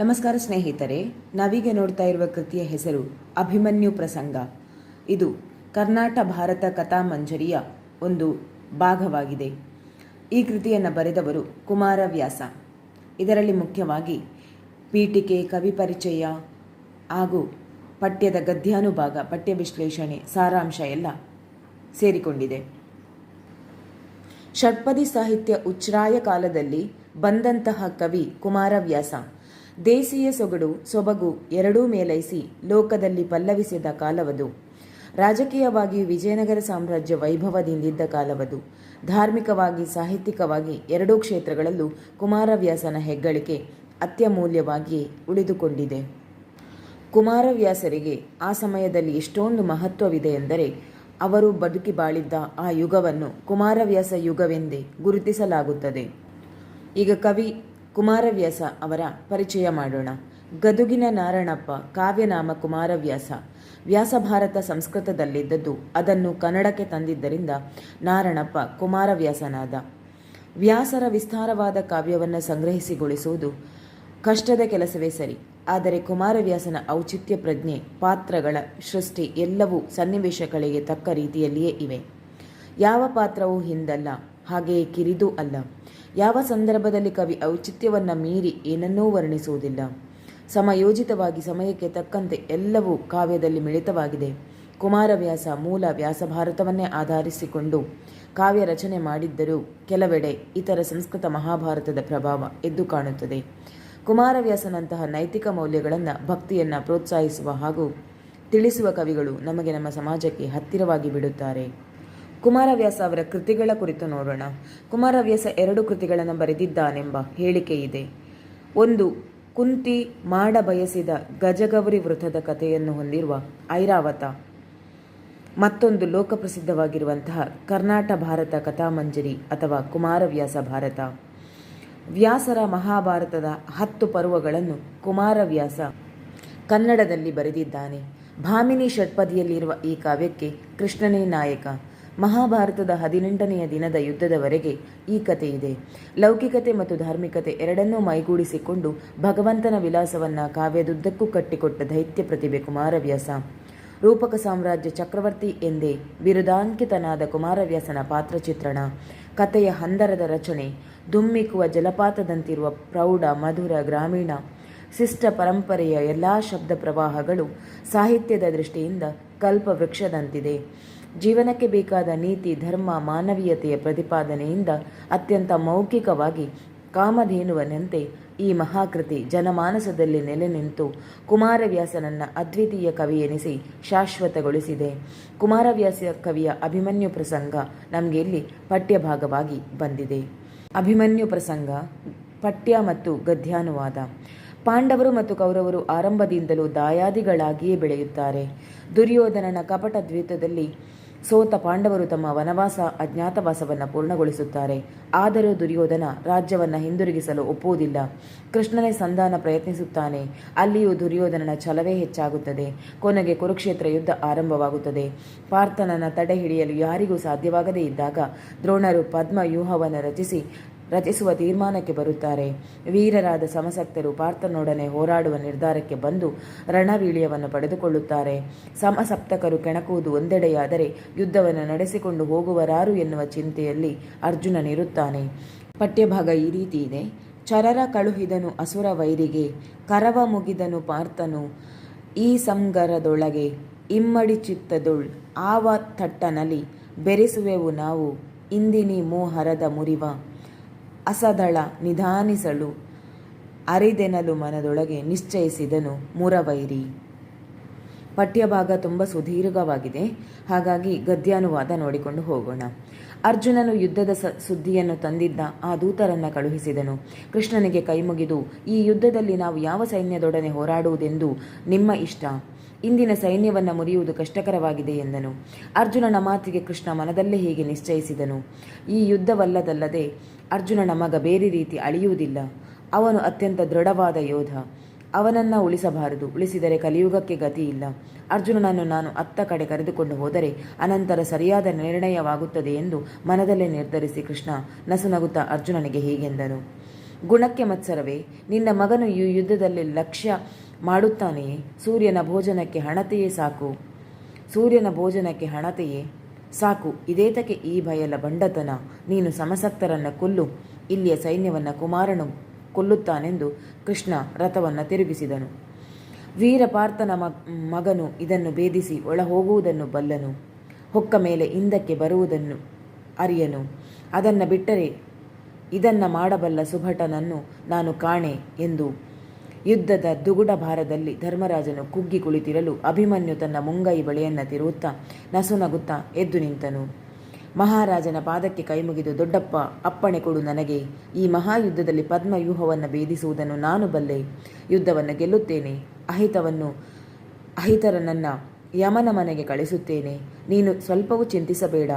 ನಮಸ್ಕಾರ ಸ್ನೇಹಿತರೆ, ನಾವೀಗ ನೋಡ್ತಾ ಇರುವ ಕೃತಿಯ ಹೆಸರು ಅಭಿಮನ್ಯು ಪ್ರಸಂಗ. ಇದು ಕರ್ನಾಟ ಭಾರತ ಕಥಾ ಮಂಜರಿಯ ಒಂದು ಭಾಗವಾಗಿದೆ. ಈ ಕೃತಿಯನ್ನು ಬರೆದವರು ಕುಮಾರವ್ಯಾಸ ಇದರಲ್ಲಿ ಮುಖ್ಯವಾಗಿ ಪೀಠಿಕೆ, ಕವಿ ಪರಿಚಯ ಹಾಗೂ ಪಠ್ಯದ ಗದ್ಯಾನುಭಾಗ, ಪಠ್ಯ ವಿಶ್ಲೇಷಣೆ, ಸಾರಾಂಶ ಎಲ್ಲ ಸೇರಿಕೊಂಡಿದೆ. ಷಟ್ಪದಿ ಸಾಹಿತ್ಯ ಉಚ್ಛ್ರಾಯ ಕಾಲದಲ್ಲಿ ಬಂದಂತಹ ಕವಿ ಕುಮಾರವ್ಯಾಸ ದೇಸಿಯ ಸೊಗಡು ಸೊಬಗು ಎರಡೂ ಮೇಲೈಸಿ ಲೋಕದಲ್ಲಿ ಪಲ್ಲವಿಸಿದ ಕಾಲವದು. ರಾಜಕೀಯವಾಗಿ ವಿಜಯನಗರ ಸಾಮ್ರಾಜ್ಯ ವೈಭವದಿಂದಿದ್ದ ಕಾಲವದು. ಧಾರ್ಮಿಕವಾಗಿ, ಸಾಹಿತ್ಯಿಕವಾಗಿ ಎರಡೂ ಕ್ಷೇತ್ರಗಳಲ್ಲೂ ಕುಮಾರವ್ಯಾಸನ ಹೆಗ್ಗಳಿಕೆ ಅತ್ಯಮೂಲ್ಯವಾಗಿಯೇ ಉಳಿದುಕೊಂಡಿದೆ. ಕುಮಾರವ್ಯಾಸರಿಗೆ ಆ ಸಮಯದಲ್ಲಿ ಎಷ್ಟೊಂದು ಮಹತ್ವವಿದೆ ಎಂದರೆ ಅವರು ಬದುಕಿ ಬಾಳಿದ್ದ ಆ ಯುಗವನ್ನು ಕುಮಾರವ್ಯಾಸ ಯುಗವೆಂದೇ ಗುರುತಿಸಲಾಗುತ್ತದೆ. ಈಗ ಕವಿ ಕುಮಾರವ್ಯಾಸ ಅವರ ಪರಿಚಯ ಮಾಡೋಣ. ಗದುಗಿನ ನಾರಣಪ್ಪ ಕಾವ್ಯನಾಮ ಕುಮಾರವ್ಯಾಸ. ವ್ಯಾಸಭಾರತ ಸಂಸ್ಕೃತದಲ್ಲಿದ್ದದ್ದು ಅದನ್ನು ಕನ್ನಡಕ್ಕೆ ತಂದಿದ್ದರಿಂದ ನಾರಣಪ್ಪ ಕುಮಾರವ್ಯಾಸನಾದ. ವ್ಯಾಸರ ವಿಸ್ತಾರವಾದ ಕಾವ್ಯವನ್ನು ಸಂಗ್ರಹಿಸಿಗೊಳಿಸುವುದು ಕಷ್ಟದ ಕೆಲಸವೇ ಸರಿ, ಆದರೆ ಕುಮಾರವ್ಯಾಸನ ಔಚಿತ್ಯ ಪ್ರಜ್ಞೆ, ಪಾತ್ರಗಳ ಸೃಷ್ಟಿ ಎಲ್ಲವೂ ಸನ್ನಿವೇಶಗಳಿಗೆ ತಕ್ಕ ರೀತಿಯಲ್ಲಿಯೇ ಇವೆ. ಯಾವ ಪಾತ್ರವೂ ಹಿಂದಲ್ಲ ಹಾಗೆಯೇ ಕಿರಿದು ಅಲ್ಲ. ಯಾವ ಸಂದರ್ಭದಲ್ಲಿ ಕವಿ ಔಚಿತ್ಯವನ್ನು ಮೀರಿ ಏನನ್ನೂ ವರ್ಣಿಸುವುದಿಲ್ಲ. ಸಮಯೋಜಿತವಾಗಿ ಸಮಯಕ್ಕೆ ತಕ್ಕಂತೆ ಎಲ್ಲವೂ ಕಾವ್ಯದಲ್ಲಿ ಮಿಳಿತವಾಗಿದೆ. ಕುಮಾರವ್ಯಾಸ ಮೂಲ ವ್ಯಾಸ ಭಾರತವನ್ನೇ ಆಧರಿಸಿಕೊಂಡು ಕಾವ್ಯ ರಚನೆ ಮಾಡಿದ್ದರೂ ಕೆಲವೆಡೆ ಇತರ ಸಂಸ್ಕೃತ ಮಹಾಭಾರತದ ಪ್ರಭಾವ ಎದ್ದು ಕಾಣುತ್ತದೆ. ಕುಮಾರವ್ಯಾಸನಂತಹ ನೈತಿಕ ಮೌಲ್ಯಗಳನ್ನು ಭಕ್ತಿಯನ್ನು ಪ್ರೋತ್ಸಾಹಿಸುವ ಹಾಗೂ ತಿಳಿಸುವ ಕವಿಗಳು ನಮಗೆ ನಮ್ಮ ಸಮಾಜಕ್ಕೆ ಹತ್ತಿರವಾಗಿ ಬಿಡುತ್ತಾರೆ. ಕುಮಾರವ್ಯಾಸ ಅವರ ಕೃತಿಗಳ ಕುರಿತು ನೋಡೋಣ. ಕುಮಾರವ್ಯಾಸ ಎರಡು ಕೃತಿಗಳನ್ನು ಬರೆದಿದ್ದಾನೆಂಬ ಹೇಳಿಕೆ ಇದೆ. ಒಂದು, ಕುಂತಿ ಮಾಡ ಬಯಸಿದ ಗಜಗೌರಿ ವೃತ್ತದ ಕಥೆಯನ್ನು ಹೊಂದಿರುವ ಐರಾವತ. ಮತ್ತೊಂದು ಲೋಕಪ್ರಸಿದ್ಧವಾಗಿರುವಂತಹ ಕರ್ನಾಟ ಭಾರತ ಕಥಾಮಂಜರಿ ಅಥವಾ ಕುಮಾರವ್ಯಾಸ ಭಾರತ. ವ್ಯಾಸರ ಮಹಾಭಾರತದ ಹತ್ತು ಪರ್ವಗಳನ್ನು ಕುಮಾರವ್ಯಾಸ ಕನ್ನಡದಲ್ಲಿ ಬರೆದಿದ್ದಾನೆ. ಭಾಮಿನಿ ಷಟ್ಪದಿಯಲ್ಲಿರುವ ಈ ಕಾವ್ಯಕ್ಕೆ ಕೃಷ್ಣನೇ ನಾಯಕ. ಮಹಾಭಾರತದ ಹದಿನೆಂಟನೆಯ ದಿನದ ಯುದ್ಧದವರೆಗೆ ಈ ಕಥೆ ಇದೆ. ಲೌಕಿಕತೆ ಮತ್ತು ಧಾರ್ಮಿಕತೆ ಎರಡನ್ನೂ ಮೈಗೂಡಿಸಿಕೊಂಡು ಭಗವಂತನ ವಿಲಾಸವನ್ನ ಕಾವ್ಯದುದ್ದಕ್ಕೂ ಕಟ್ಟಿಕೊಟ್ಟ ದೈತ್ಯ ಪ್ರತಿಭೆ ಕುಮಾರವ್ಯಾಸ. ರೂಪಕ ಸಾಮ್ರಾಜ್ಯ ಚಕ್ರವರ್ತಿ ಎಂದೇ ಬಿರುದಾಂಕಿತನಾದ ಕುಮಾರವ್ಯಾಸನ ಪಾತ್ರ ಚಿತ್ರಣ. ಕಥೆಯ ಹಂದರದ ರಚನೆ ದುಮ್ಮಿಕ್ಕುವ ಜಲಪಾತದಂತಿರುವ ಪ್ರೌಢ, ಮಧುರ, ಗ್ರಾಮೀಣ, ಶಿಷ್ಟ ಪರಂಪರೆಯ ಎಲ್ಲ ಶಬ್ದ ಪ್ರವಾಹಗಳು ಸಾಹಿತ್ಯದ ದೃಷ್ಟಿಯಿಂದ ಕಲ್ಪವೃಕ್ಷದಂತಿದೆ. ಜೀವನಕ್ಕೆ ಬೇಕಾದ ನೀತಿ, ಧರ್ಮ, ಮಾನವೀಯತೆಯ ಪ್ರತಿಪಾದನೆಯಿಂದ ಅತ್ಯಂತ ಮೌಖಿಕವಾಗಿ ಕಾಮಧೇನುವನಂತೆ ಈ ಮಹಾಕೃತಿ ಜನಮಾನಸದಲ್ಲಿ ನೆಲೆ ನಿಂತು ಕುಮಾರವ್ಯಾಸನನ್ನ ಅದ್ವಿತೀಯ ಕವಿ ಎನಿಸಿ ಶಾಶ್ವತಗೊಳಿಸಿದೆ. ಕುಮಾರವ್ಯಾಸ ಕವಿಯ ಅಭಿಮನ್ಯು ಪ್ರಸಂಗ ನಮಗೆ ಇಲ್ಲಿ ಪಠ್ಯಭಾಗವಾಗಿ ಬಂದಿದೆ. ಅಭಿಮನ್ಯು ಪ್ರಸಂಗ, ಪಠ್ಯ ಮತ್ತು ಗದ್ಯಾನುವಾದ. ಪಾಂಡವರು ಮತ್ತು ಕೌರವರು ಆರಂಭದಿಂದಲೂ ದಾಯಾದಿಗಳಾಗಿಯೇ ಬೆಳೆಯುತ್ತಾರೆ. ದುರ್ಯೋಧನನ ಕಪಟ ದ್ವೀತದಲ್ಲಿ ಸೋತ ಪಾಂಡವರು ತಮ್ಮ ವನವಾಸ ಅಜ್ಞಾತವಾಸವನ್ನು ಪೂರ್ಣಗೊಳಿಸುತ್ತಾರೆ. ಆದರೂ ದುರ್ಯೋಧನ ರಾಜ್ಯವನ್ನು ಹಿಂದಿರುಗಿಸಲು ಒಪ್ಪುವುದಿಲ್ಲ. ಕೃಷ್ಣನೇ ಸಂಧಾನ ಪ್ರಯತ್ನಿಸುತ್ತಾನೆ. ಅಲ್ಲಿಯೂ ದುರ್ಯೋಧನನ ಛಲವೇ ಹೆಚ್ಚಾಗುತ್ತದೆ. ಕೊನೆಗೆ ಕುರುಕ್ಷೇತ್ರ ಯುದ್ಧ ಆರಂಭವಾಗುತ್ತದೆ. ಪಾರ್ಥನನ ತಡೆ ಹಿಡಿಯಲು ಯಾರಿಗೂ ಸಾಧ್ಯವಾಗದೇ ಇದ್ದಾಗ ದ್ರೋಣರು ಪದ್ಮ ವ್ಯೂಹವನ್ನು ರಚಿಸಿ ರಚಿಸುವ ತೀರ್ಮಾನಕ್ಕೆ ಬರುತ್ತಾರೆ. ವೀರರಾದ ಸಮಸಕ್ತರು ಪಾರ್ಥನೊಡನೆ ಹೋರಾಡುವ ನಿರ್ಧಾರಕ್ಕೆ ಬಂದು ರಣವೀಳ್ಯವನ್ನು ಪಡೆದುಕೊಳ್ಳುತ್ತಾರೆ. ಸಮಸಪ್ತಕರು ಕೆಣಕುವುದು ಒಂದೆಡೆಯಾದರೆ ಯುದ್ಧವನ್ನು ನಡೆಸಿಕೊಂಡು ಹೋಗುವರಾರು ಎನ್ನುವ ಚಿಂತೆಯಲ್ಲಿ ಅರ್ಜುನನಿರುತ್ತಾನೆ ಪಠ್ಯಭಾಗ ಈ ರೀತಿ ಇದೆ. ಚರರ ಕಳುಹಿದನು ಅಸುರ ವೈರಿಗೆ, ಕರವ ಮುಗಿದನು ಪಾರ್ಥನು ಈ ಸಂಗರದೊಳಗೆ, ಇಮ್ಮಡಿ ಚಿತ್ತದೊಳ್ ಆವ ತಟ್ಟನಲಿ ಬೆರೆಸುವೆವು ನಾವು, ಇಂದಿನಿ ಮೋಹರದ ಮುರಿವ. ಅಸದಳ ನಿಧಾನಿಸಲು ಅರಿದೆನಲು ಮನದೊಳಗೆ ನಿಶ್ಚಯಿಸಿದನು ಮೂರವೈರಿ. ಪಠ್ಯಭಾಗ ತುಂಬ ಸುದೀರ್ಘವಾಗಿದೆ. ಹಾಗಾಗಿ ಗದ್ಯಾನುವಾದ ನೋಡಿಕೊಂಡು ಹೋಗೋಣ. ಅರ್ಜುನನು ಯುದ್ಧದ ಸ, ಸುದ್ದಿಯನ್ನು ತಂದಿದ್ದ ಆ ದೂತರನ್ನು ಕಳುಹಿಸಿದನು. ಕೃಷ್ಣನಿಗೆ ಕೈಮುಗಿದು, ಈ ಯುದ್ಧದಲ್ಲಿ ನಾವು ಯಾವ ಸೈನ್ಯದೊಡನೆ ಹೋರಾಡುವುದೆಂದು ನಿಮ್ಮ ಇಷ್ಟ? ಇಂದಿನ ಸೈನ್ಯವನ್ನು ಮುರಿಯುವುದು ಕಷ್ಟಕರವಾಗಿದೆ ಎಂದನು. ಅರ್ಜುನನ ಮಾತಿಗೆ ಕೃಷ್ಣ ಮನದಲ್ಲೇ ಹೀಗೆ ನಿಶ್ಚಯಿಸಿದನು. ಈ ಯುದ್ಧವಲ್ಲದಲ್ಲದೆ ಅರ್ಜುನನ ಮಗ ಬೇರೆ ರೀತಿ ಅಳಿಯುವುದಿಲ್ಲ. ಅವನು ಅತ್ಯಂತ ದೃಢವಾದ ಯೋಧ. ಅವನನ್ನು ಉಳಿಸಬಾರದು. ಉಳಿಸಿದರೆ ಕಲಿಯುಗಕ್ಕೆ ಗತಿ ಇಲ್ಲ ಅರ್ಜುನನನ್ನು ನಾನು ಅತ್ತ ಕಡೆ ಕರೆದುಕೊಂಡು ಹೋದರೆ ಅನಂತರ ಸರಿಯಾದ ನಿರ್ಣಯವಾಗುತ್ತದೆ ಎಂದು ಮನದಲ್ಲೇ ನಿರ್ಧರಿಸಿ ಕೃಷ್ಣ ನಸುನಗುತ್ತಾ ಅರ್ಜುನನಿಗೆ ಹೀಗೆಂದನು ಗುಣಕ್ಕೆ ಮತ್ಸರವೇ, ನಿನ್ನ ಮಗನು ಈ ಯುದ್ಧದಲ್ಲಿ ಲಕ್ಷ್ಯ ಮಾಡುತ್ತಾನೆಯೇ? ಸೂರ್ಯನ ಭೋಜನಕ್ಕೆ ಹಣತೆಯೇ ಸಾಕು? ಸೂರ್ಯನ ಭೋಜನಕ್ಕೆ ಹಣತೆಯೇ? ಸಾಕು, ಇದೇತಕ್ಕೆ ಈ ಭಯಲ ಬಂಡತನ. ನೀನು ಸಮಸಕ್ತರನ್ನ ಕೊಲ್ಲು, ಇಲ್ಲಿಯ ಸೈನ್ಯವನ್ನು ಕುಮಾರನು ಕೊಲ್ಲುತ್ತಾನೆಂದು ಕೃಷ್ಣ ರಥವನ್ನು ತಿರುಗಿಸಿದನು. ವೀರಪಾರ್ಥನ ಮಗನು ಇದನ್ನು ಭೇದಿಸಿ ಒಳ ಹೋಗುವುದನ್ನು ಬಲ್ಲನು. ಹೊಕ್ಕ ಮೇಲೆ ಹಿಂದಕ್ಕೆ ಬರುವುದನ್ನು ಅರಿಯನು. ಅದನ್ನು ಬಿಟ್ಟರೆ ಇದನ್ನು ಮಾಡಬಲ್ಲ ಸುಭಟನನ್ನು ನಾನು ಕಾಣೆ ಎಂದು ಯುದ್ಧದ ದುಗುಡ ಭಾರದಲ್ಲಿ ಧರ್ಮರಾಜನು ಕುಗ್ಗಿ ಕುಳಿತಿರಲು ಅಭಿಮನ್ಯು ತನ್ನ ಮುಂಗೈ ಬಳೆಯನ್ನು ತಿರುವುತ್ತಾ ನಸುನಗುತ್ತಾ ಎದ್ದು ನಿಂತನು. ಮಹಾರಾಜನ ಪಾದಕ್ಕೆ ಕೈಮುಗಿದು ದೊಡ್ಡಪ್ಪ, ಅಪ್ಪಣೆ ಕೊಡು ನನಗೆ. ಈ ಮಹಾಯುದ್ಧದಲ್ಲಿ ಪದ್ಮವ್ಯೂಹವನ್ನು ಭೇದಿಸುವುದನ್ನು ನಾನು ಬಲ್ಲೆ. ಯುದ್ಧವನ್ನು ಗೆಲ್ಲುತ್ತೇನೆ. ಅಹಿತವನ್ನು, ಅಹಿತರನನ್ನ ಯಮನ ಮನೆಗೆ ಕಳಿಸುತ್ತೇನೆ. ನೀನು ಸ್ವಲ್ಪವೂ ಚಿಂತಿಸಬೇಡ.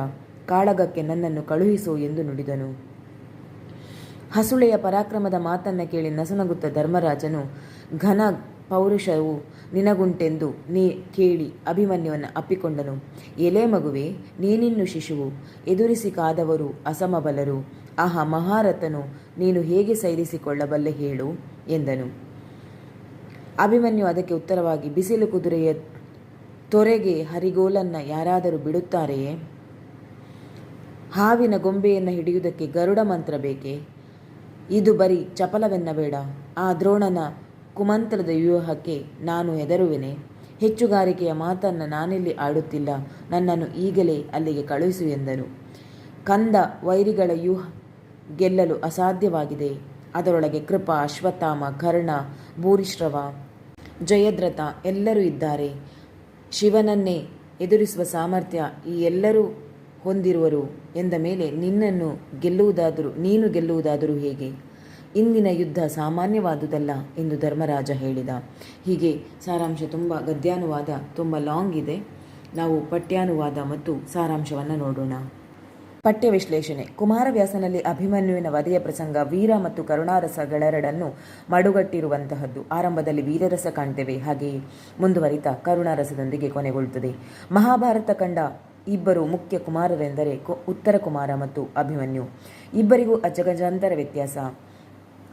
ಕಾಳಗಕ್ಕೆ ನನ್ನನ್ನು ಕಳುಹಿಸು ಎಂದು ನುಡಿದನು. ಹಸುಳೆಯ ಪರಾಕ್ರಮದ ಮಾತನ್ನು ಕೇಳಿ ನಸನಗುತ್ತ ಧರ್ಮರಾಜನು, ಘನ ಪೌರುಷವು ನಿನಗುಂಟೆಂದು ನೀ ಕೇಳಿ ಅಭಿಮನ್ಯುವನ್ನು ಅಪ್ಪಿಕೊಂಡನು. ಎಲೆ ಮಗುವೆ, ನೀನಿನ್ನು ಶಿಶುವು. ಎದುರಿಸಿ ಕಾದವರು ಅಸಮಬಲರು. ಆಹಾ, ಮಹಾರಥನು, ನೀನು ಹೇಗೆ ಸೈರಿಸಿಕೊಳ್ಳಬಲ್ಲೆ ಹೇಳು? ಎಂದನು. ಅಭಿಮನ್ಯು ಅದಕ್ಕೆ ಉತ್ತರವಾಗಿ, ಬಿಸಿಲು ಕುದುರೆಯ ತೊರೆಗೆ ಹರಿಗೋಲನ್ನ ಯಾರಾದರೂ ಬಿಡುತ್ತಾರೆಯೇ? ಹಾವಿನ ಗೊಂಬೆಯನ್ನು ಹಿಡಿಯುವುದಕ್ಕೆ ಗರುಡ ಮಂತ್ರ ಬೇಕೆ? ಇದು ಬರೀ ಚಪಲವೆನ್ನಬೇಡ. ಆ ದ್ರೋಣನ ಕುಮಂತ್ರದ ವ್ಯೂಹಕ್ಕೆ ನಾನು ಹೆದರುವೆನೆ. ಹೆಚ್ಚುಗಾರಿಕೆಯ ಮಾತನ್ನು ನಾನಿಲ್ಲಿ ಆಡುತ್ತಿಲ್ಲ. ನನ್ನನ್ನು ಈಗಲೇ ಅಲ್ಲಿಗೆ ಕಳುಹಿಸು ಎಂದನು. ಕಂದ ವೈರಿಗಳ ವ್ಯೂಹ ಗೆಲ್ಲಲು ಅಸಾಧ್ಯವಾಗಿದೆ. ಅದರೊಳಗೆ ಕೃಪ, ಅಶ್ವತ್ಥಾಮ, ಕರ್ಣ, ಭೂರಿಶ್ರವ, ಜಯದ್ರಥ ಎಲ್ಲರೂ ಇದ್ದಾರೆ. ಶಿವನನ್ನೇ ಎದುರಿಸುವ ಸಾಮರ್ಥ್ಯ ಈ ಎಲ್ಲರೂ ಹೊಂದಿರುವರು ಎಂದ ಮೇಲೆ ನಿನ್ನನ್ನು ಗೆಲ್ಲುವುದಾದರೂ, ನೀನು ಗೆಲ್ಲುವುದಾದರೂ ಹೇಗೆ? ಇಂದಿನ ಯುದ್ಧ ಸಾಮಾನ್ಯವಾದುದಲ್ಲ ಎಂದು ಧರ್ಮರಾಜ ಹೇಳಿದ. ಹೀಗೆ ಸಾರಾಂಶ ತುಂಬ ಗದ್ಯಾನುವಾದ, ತುಂಬ ಲಾಂಗ್ ಇದೆ. ನಾವು ಪಠ್ಯಾನುವಾದ ಮತ್ತು ಸಾರಾಂಶವನ್ನು ನೋಡೋಣ. ಪಠ್ಯ ವಿಶ್ಲೇಷಣೆ ಕುಮಾರವ್ಯಾಸನಲ್ಲಿ ಅಭಿಮನ್ಯುವಿನ ವಧೆಯ ಪ್ರಸಂಗ ವೀರ ಮತ್ತು ಕರುಣಾರಸಗಳೆರಡನ್ನು ಮಡುಗಟ್ಟಿರುವಂತಹದ್ದು. ಆರಂಭದಲ್ಲಿ ವೀರರಸ ಕಾಣ್ತೇವೆ. ಹಾಗೆಯೇ ಮುಂದುವರಿತಾ ಕರುಣಾರಸದೊಂದಿಗೆ ಕೊನೆಗೊಳ್ಳುತ್ತದೆ. ಮಹಾಭಾರತ ಕಂಡ ಇಬ್ಬರು ಮುಖ್ಯ ಕುಮಾರರೆಂದರೆ ಉತ್ತರ ಕುಮಾರ ಮತ್ತು ಅಭಿಮನ್ಯು. ಇಬ್ಬರಿಗೂ ಅಜಗಜಾಂತರ ವ್ಯತ್ಯಾಸ.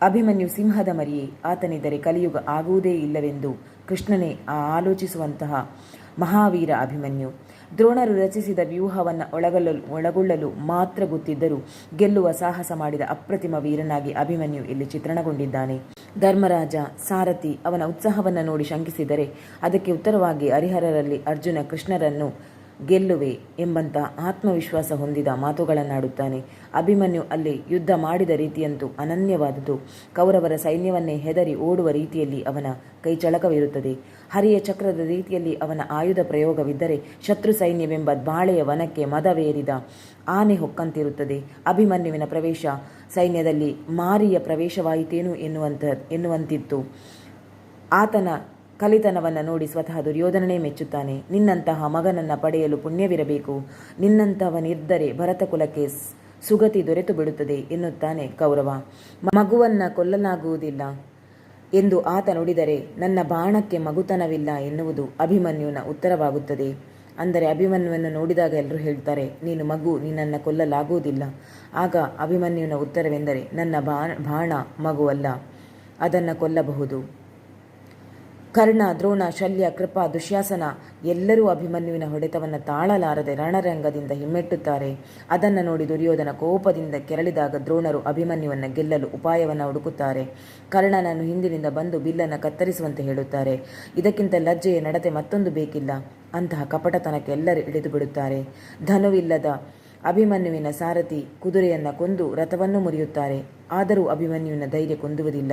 ಅಭಿಮನ್ಯು ಸಿಂಹದ ಮರಿಯೇ ಆತನಿದ್ದರೆ ಕಲಿಯುಗ ಆಗುವುದೇ ಇಲ್ಲವೆಂದು ಕೃಷ್ಣನೇ ಆಲೋಚಿಸುವಂತಹ ಮಹಾವೀರ ಅಭಿಮನ್ಯು. ದ್ರೋಣರು ರಚಿಸಿದ ವ್ಯೂಹವನ್ನು ಒಳಗೊಳ್ಳಲು ಒಳಗೊಳ್ಳಲು ಮಾತ್ರ ಗೊತ್ತಿದ್ದರೂ ಗೆಲ್ಲುವ ಸಾಹಸ ಮಾಡಿದ ಅಪ್ರತಿಮ ವೀರನಾಗಿ ಅಭಿಮನ್ಯು ಇಲ್ಲಿ ಚಿತ್ರಣಗೊಂಡಿದ್ದಾನೆ. ಧರ್ಮರಾಜ, ಸಾರಥಿ ಅವನ ಉತ್ಸಾಹವನ್ನು ನೋಡಿ ಶಂಕಿಸಿದರೆ ಅದಕ್ಕೆ ಉತ್ತರವಾಗಿ ಹರಿಹರರಲ್ಲಿ ಅರ್ಜುನ ಕೃಷ್ಣರನ್ನು ಗೆಲ್ಲುವೆ ಎಂಬಂತ ಆತ್ಮವಿಶ್ವಾಸ ಹೊಂದಿದ ಮಾತುಗಳನ್ನಾಡುತ್ತಾನೆ. ಅಭಿಮನ್ಯು ಅಲ್ಲಿ ಯುದ್ಧ ಮಾಡಿದ ರೀತಿಯಂತೂ ಅನನ್ಯವಾದುದು. ಕೌರವರ ಸೈನ್ಯವನ್ನೇ ಹೆದರಿ ಓಡುವ ರೀತಿಯಲ್ಲಿ ಅವನ ಕೈಚಳಕವಿರುತ್ತದೆ ಹರಿಯ ಚಕ್ರದ ರೀತಿಯಲ್ಲಿ ಅವನ ಆಯುಧ ಪ್ರಯೋಗವಿದ್ದರೆ ಶತ್ರು ಸೈನ್ಯವೆಂಬ ಬಾಳೆಯ ವನಕ್ಕೆ ಮದವೇರಿದ ಆನೆ ಹೊಕ್ಕಂತಿರುತ್ತದೆ. ಅಭಿಮನ್ಯುವಿನ ಪ್ರವೇಶ ಸೈನ್ಯದಲ್ಲಿ ಮಾರಿಯ ಪ್ರವೇಶವಾಯಿತೇನು ಎನ್ನುವಂತ, ಎನ್ನುವಂತಿತ್ತು. ಆತನ ಕಲಿತನವನ್ನು ನೋಡಿ ಸ್ವತಃ ದುರ್ಯೋಧನನೇ ಮೆಚ್ಚುತ್ತಾನೆ. ನಿನ್ನಂತಹ ಮಗನನ್ನು ಪಡೆಯಲು ಪುಣ್ಯವಿರಬೇಕು. ನಿನ್ನಂತಹವನಿದ್ದರೆ ಭರತ ಕುಲಕ್ಕೆ ಸುಗತಿ ದೊರೆತು ಬಿಡುತ್ತದೆ ಎನ್ನುತ್ತಾನೆ ಕೌರವ. ಮಗುವನ್ನು ಕೊಲ್ಲಲಾಗುವುದಿಲ್ಲ ಎಂದು ಆತ ನುಡಿದರೆ ನನ್ನ ಬಾಣಕ್ಕೆ ಮಗುತನವಿಲ್ಲ ಎನ್ನುವುದು ಅಭಿಮನ್ಯುನ ಉತ್ತರವಾಗುತ್ತದೆ. ಅಂದರೆ ಅಭಿಮನ್ಯುವನ್ನು ನೋಡಿದಾಗ ಎಲ್ಲರೂ ಹೇಳ್ತಾರೆ, ನೀನು ಮಗು, ನಿನ್ನನ್ನು ಕೊಲ್ಲಲಾಗುವುದಿಲ್ಲ. ಆಗ ಅಭಿಮನ್ಯುನ ಉತ್ತರವೆಂದರೆ ನನ್ನ ಬಾಣ ಮಗುವಲ್ಲ, ಅದನ್ನು ಕೊಲ್ಲಬಹುದು. ಕರ್ಣ, ದ್ರೋಣ, ಶಲ್ಯ, ಕೃಪಾ, ದುಶ್ಯಾಸನ ಎಲ್ಲರೂ ಅಭಿಮನ್ಯುವಿನ ಹೊಡೆತವನ್ನು ತಾಳಲಾರದೆ ರಣರಂಗದಿಂದ ಹಿಮ್ಮೆಟ್ಟುತ್ತಾರೆ. ಅದನ್ನು ನೋಡಿ ದುರ್ಯೋಧನ ಕೋಪದಿಂದ ಕೆರಳಿದಾಗ ದ್ರೋಣರು ಅಭಿಮನ್ಯುವನ್ನು ಗೆಲ್ಲಲು ಉಪಾಯವನ್ನು ಹುಡುಕುತ್ತಾರೆ. ಕರ್ಣನನ್ನು ಹಿಂದಿನಿಂದ ಬಂದು ಬಿಲ್ಲನ್ನು ಕತ್ತರಿಸುವಂತೆ ಹೇಳುತ್ತಾರೆ. ಇದಕ್ಕಿಂತ ಲಜ್ಜೆಯ ನಡತೆ ಮತ್ತೊಂದು ಬೇಕಿಲ್ಲ. ಅಂತಹ ಕಪಟತನಕ್ಕೆ ಎಲ್ಲರೂ ಇಳಿದು ಬಿಡುತ್ತಾರೆ. ಧನುವಿಲ್ಲದ ಅಭಿಮನ್ಯುವಿನ ಸಾರಥಿ ಕುದುರೆಯನ್ನು ಕೊಂದು ರಥವನ್ನು ಮುರಿಯುತ್ತಾರೆ. ಆದರೂ ಅಭಿಮನ್ಯುವಿನ ಧೈರ್ಯ ಕೊಂದುವುದಿಲ್ಲ.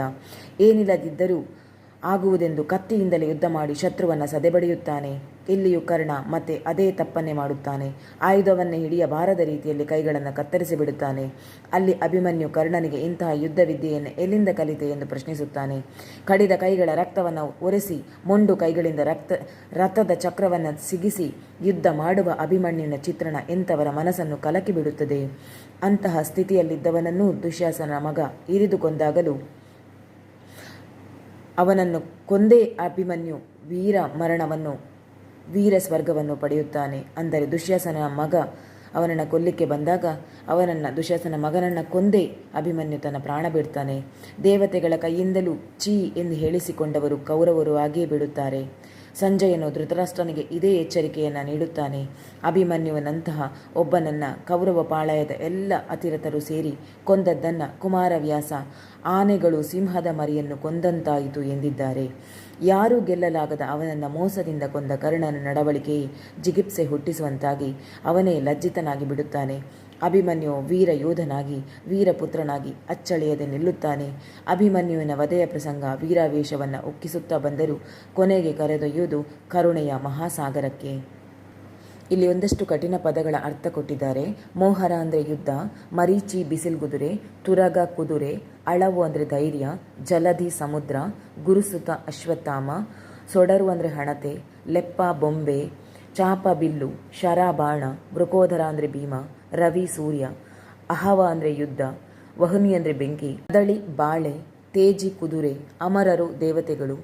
ಏನಿಲ್ಲದಿದ್ದರೂ ಆಗುವುದೆಂದು ಕತ್ತಿಯಿಂದಲೇ ಯುದ್ಧ ಮಾಡಿ ಶತ್ರುವನ್ನು ಸದೆಬಡಿಯುತ್ತಾನೆ ಇಲ್ಲಿಯೂ ಕರ್ಣ, ಮತ್ತೆ ಅದೇ ತಪ್ಪನ್ನೇ ಮಾಡುತ್ತಾನೆ. ಆಯುಧವನ್ನೇ ಹಿಡಿಯಬಾರದ ರೀತಿಯಲ್ಲಿ ಕೈಗಳನ್ನು ಕತ್ತರಿಸಿ ಬಿಡುತ್ತಾನೆ. ಅಲ್ಲಿ ಅಭಿಮನ್ಯು ಕರ್ಣನಿಗೆ ಇಂತಹ ಯುದ್ಧ ವಿದ್ಯೆಯನ್ನು ಎಲ್ಲಿಂದ ಕಲಿತೆ ಎಂದು ಪ್ರಶ್ನಿಸುತ್ತಾನೆ. ಕಡಿದ ಕೈಗಳ ರಕ್ತವನ್ನು ಒರೆಸಿ, ಮೊಂಡು ಕೈಗಳಿಂದ ರಕ್ತ, ರಥದ ಚಕ್ರವನ್ನು ಸಿಗಿಸಿ ಯುದ್ಧ ಮಾಡುವ ಅಭಿಮನ್ಯುವಿನ ಚಿತ್ರಣ ಎಂಥವರ ಮನಸ್ಸನ್ನು ಕಲಕಿ ಬಿಡುತ್ತದೆ ಅಂತಹ ಸ್ಥಿತಿಯಲ್ಲಿದ್ದವನನ್ನೂ ದುಶ್ಯಾಸನ ಮಗ ಇರಿದು ಕೊಂದಾಗಲೂ ಅವನನ್ನು ಕೊಂದೇ ಅಭಿಮನ್ಯು ವೀರ ಮರಣವನ್ನು, ವೀರ ಸ್ವರ್ಗವನ್ನು ಪಡೆಯುತ್ತಾನೆ ಅಂದರೆ ದುಶ್ಯಾಸನ ಮಗ ಅವನನ್ನು ಕೊಲ್ಲಿಕ್ಕೆ ಬಂದಾಗ ಅವನನ್ನು, ದುಶ್ಯಾಸನ ಮಗನನ್ನು ಕೊಂದೇ ಅಭಿಮನ್ಯು ತನ್ನ ಪ್ರಾಣ ಬಿಡ್ತಾನೆ. ದೇವತೆಗಳ ಕೈಯಿಂದಲೂ ಚೀ ಎಂದು ಹೇಳಿಸಿಕೊಂಡವರು ಕೌರವರು ಆಗಿಯೇ ಬಿಡುತ್ತಾರೆ. ಸಂಜಯನು ಧೃತರಾಷ್ಟ್ರನಿಗೆ ಇದೇ ಎಚ್ಚರಿಕೆಯನ್ನು ನೀಡುತ್ತಾನೆ. ಅಭಿಮನ್ಯುವನಂತಹ ಒಬ್ಬನನ್ನ ಕೌರವ ಪಾಳಯದ ಎಲ್ಲ ಅತಿರಥರು ಸೇರಿ ಕೊಂದದ್ದನ್ನು ಕುಮಾರವ್ಯಾಸ ಆನೆಗಳು ಸಿಂಹದ ಮರಿಯನ್ನು ಕೊಂದಂತಾಯಿತು ಎಂದಿದ್ದಾರೆ. ಯಾರೂ ಗೆಲ್ಲಲಾಗದ ಅವನನ್ನು ಮೋಸದಿಂದ ಕೊಂದ ಕರ್ಣನ ನಡವಳಿಕೆಯೇ ಜಿಗಿಪ್ಸೆ ಹುಟ್ಟಿಸುವಂತಾಗಿ ಅವನೇ ಲಜ್ಜಿತನಾಗಿ ಬಿಡುತ್ತಾನೆ. ಅಭಿಮನ್ಯು ವೀರ ಯೋಧನಾಗಿ ವೀರಪುತ್ರನಾಗಿ ಅಚ್ಚಳಿಯದೆ ನಿಲ್ಲುತ್ತಾನೆ. ಅಭಿಮನ್ಯುವಿನ ವಧೆಯ ಪ್ರಸಂಗ ವೀರಾವೇಶವನ್ನು ಉಕ್ಕಿಸುತ್ತಾ ಬಂದರೂ ಕೊನೆಗೆ ಕರೆದೊಯ್ಯುವುದು ಕರುಣೆಯ ಮಹಾಸಾಗರಕ್ಕೆ. ಇಲ್ಲಿ ಒಂದಷ್ಟು ಕಠಿಣ ಪದಗಳ ಅರ್ಥ ಕೊಟ್ಟಿದ್ದಾರೆ. ಮೋಹರ ಅಂದರೆ ಯುದ್ಧ, ಮರೀಚಿ ಬಿಸಿಲ್ಗುದುರೆ ತುರಗ ಕುದುರೆ, ಅಳವು ಅಂದರೆ ಧೈರ್ಯ, ಜಲಧಿ ಸಮುದ್ರ, ಗುರುಸುತ ಅಶ್ವತ್ಥಾಮ, ಸೊಡರು ಅಂದರೆ ಹಣತೆ, ಲೆಪ್ಪ ಬೊಂಬೆ, ಚಾಪ ಬಿಲ್ಲು ಶರ ಬಾಣ ವೃಕೋಧರ ಅಂದರೆ ಭೀಮ ರವಿ ಸೂರ್ಯ, ಅಹವ ಅಂದರೆ ಯುದ್ಧ, ವಹನಿ ಅಂದರೆ ಬೆಂಕಿ, ಕದಳಿ ಬಾಳೆ, ತೇಜಿ ಕುದುರೆ, ಅಮರರು ದೇವತೆಗಳು,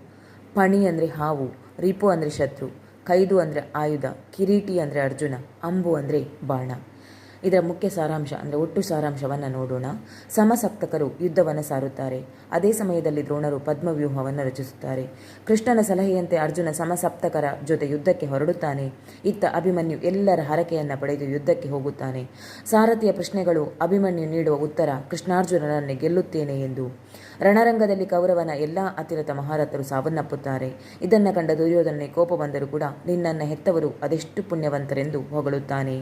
ಪಣಿ ಅಂದರೆ ಹಾವು, ರಿಪು ಅಂದರೆ ಶತ್ರು, ಕೈದು ಅಂದರೆ ಆಯುಧ, ಕಿರೀಟಿ ಅಂದರೆ ಅರ್ಜುನ, ಅಂಬು ಅಂದರೆ ಬಾಣ. ಇದರ ಮುಖ್ಯ ಸಾರಾಂಶ, ಅಂದರೆ ಒಟ್ಟು ಸಾರಾಂಶವನ್ನು ನೋಡೋಣ. ಸಮಸಪ್ತಕರು ಯುದ್ಧವನ್ನು ಸಾರುತ್ತಾರೆ. ಅದೇ ಸಮಯದಲ್ಲಿ ದ್ರೋಣರು ಪದ್ಮವ್ಯೂಹವನ್ನು ರಚಿಸುತ್ತಾರೆ. ಕೃಷ್ಣನ ಸಲಹೆಯಂತೆ ಅರ್ಜುನ ಸಮಸಪ್ತಕರ ಜೊತೆ ಯುದ್ಧಕ್ಕೆ ಹೊರಡುತ್ತಾನೆ. ಇತ್ತ ಅಭಿಮನ್ಯು ಎಲ್ಲರ ಹರಕೆಯನ್ನು ಪಡೆದು ಯುದ್ಧಕ್ಕೆ ಹೋಗುತ್ತಾನೆ. ಸಾರಥಿಯ ಪ್ರಶ್ನೆಗಳು, ಅಭಿಮನ್ಯು ನೀಡುವ ಉತ್ತರ, ಕೃಷ್ಣಾರ್ಜುನನನ್ನೇ ಗೆಲ್ಲುತ್ತೇನೆ ಎಂದು. ರಣರಂಗದಲ್ಲಿ ಕೌರವನ ಎಲ್ಲ ಅತಿರಥ ಮಹಾರಥರು ಸಾವನ್ನಪ್ಪುತ್ತಾರೆ. ಇದನ್ನು ಕಂಡ ದುರ್ಯೋಧನೆ ಕೋಪ ಬಂದರೂ ಕೂಡ ನಿನ್ನನ್ನು ಹೆತ್ತವರು ಅದೆಷ್ಟು ಪುಣ್ಯವಂತರೆಂದು ಹೊಗಳುತ್ತಾನೆ.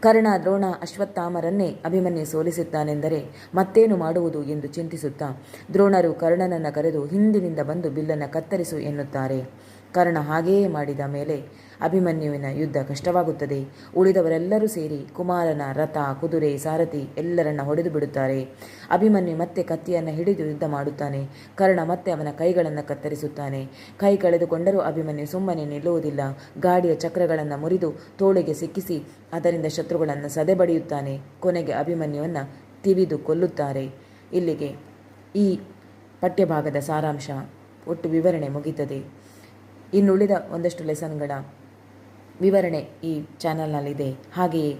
ಕರ್ಣ ದ್ರೋಣ ಅಶ್ವತ್ಥಾಮರನ್ನೇ ಅಭಿಮನ್ಯು ಸೋಲಿಸುತ್ತಾನೆಂದರೆ ಮತ್ತೇನು ಮಾಡುವುದು ಎಂದು ಚಿಂತಿಸುತ್ತಾ ದ್ರೋಣರು ಕರ್ಣನನ್ನು ಕರೆದು ಹಿಂದಿನಿಂದ ಬಂದು ಬಿಲ್ಲನ್ನು ಕತ್ತರಿಸು ಎನ್ನುತ್ತಾರೆ. ಕರ್ಣ ಹಾಗೆಯೇ ಮಾಡಿದ ಮೇಲೆ ಅಭಿಮನ್ಯುವಿನ ಯುದ್ಧ ಕಷ್ಟವಾಗುತ್ತದೆ. ಉಳಿದವರೆಲ್ಲರೂ ಸೇರಿ ಕುಮಾರನ ರಥ, ಕುದುರೆ, ಸಾರಥಿ ಎಲ್ಲರನ್ನ ಹೊಡೆದು ಬಿಡುತ್ತಾರೆ. ಅಭಿಮನ್ಯು ಮತ್ತೆ ಕತ್ತಿಯನ್ನು ಹಿಡಿದು ಯುದ್ಧ ಮಾಡುತ್ತಾನೆ. ಕರ್ಣ ಮತ್ತೆ ಅವನ ಕೈಗಳನ್ನು ಕತ್ತರಿಸುತ್ತಾನೆ. ಕೈ ಕಳೆದುಕೊಂಡರೂ ಅಭಿಮನ್ಯು ಸುಮ್ಮನೆ ನಿಲ್ಲುವುದಿಲ್ಲ. ಗಾಡಿಯ ಚಕ್ರಗಳನ್ನು ಮುರಿದು ತೋಳಿಗೆ ಸಿಕ್ಕಿಸಿ ಅದರಿಂದ ಶತ್ರುಗಳನ್ನು ಸದೆಬಡಿಯುತ್ತಾನೆ ಕೊನೆಗೆ ಅಭಿಮನ್ಯುವನ್ನು ತಿವಿದು ಕೊಲ್ಲುತ್ತಾರೆ. ಇಲ್ಲಿಗೆ ಈ ಪಠ್ಯಭಾಗದ ಸಾರಾಂಶ ಒಟ್ಟು ವಿವರಣೆ ಮುಗಿತದೆ. ಇನ್ನುಳಿದ ಒಂದಷ್ಟು ಲೆಸನ್ಗಳ ವಿವರಣೆ ಈ ಚಾನಲ್ನಲ್ಲಿದೆ. ಹಾಗೆಯೇ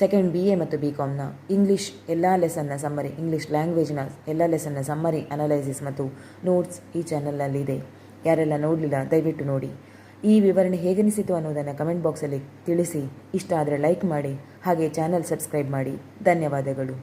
ಸೆಕೆಂಡ್ ಬಿ ಎ ಮತ್ತು ಬಿ ಕಾಮ್ನ ಇಂಗ್ಲೀಷ್ ಎಲ್ಲ ಲೆಸನ್ನ ಸಮ್ಮರಿ ಇಂಗ್ಲೀಷ್ ಲ್ಯಾಂಗ್ವೇಜ್ನ ಎಲ್ಲ ಲೆಸನ್ನ ಸಮ್ಮರಿ ಅನಲೈಸಿಸ್ ಮತ್ತು ನೋಟ್ಸ್ ಈ ಚಾನಲ್ನಲ್ಲಿದೆ. ಯಾರೆಲ್ಲ ನೋಡಲಿಲ್ಲ, ದಯವಿಟ್ಟು ನೋಡಿ. ಈ ವಿವರಣೆ ಹೇಗನಿಸಿತು ಅನ್ನೋದನ್ನು ಕಮೆಂಟ್ ಬಾಕ್ಸಲ್ಲಿ ತಿಳಿಸಿ. ಇಷ್ಟ ಆದರೆ ಲೈಕ್ ಮಾಡಿ ಹಾಗೆ ಚಾನಲ್ ಸಬ್ಸ್ಕ್ರೈಬ್ ಮಾಡಿ. ಧನ್ಯವಾದಗಳು.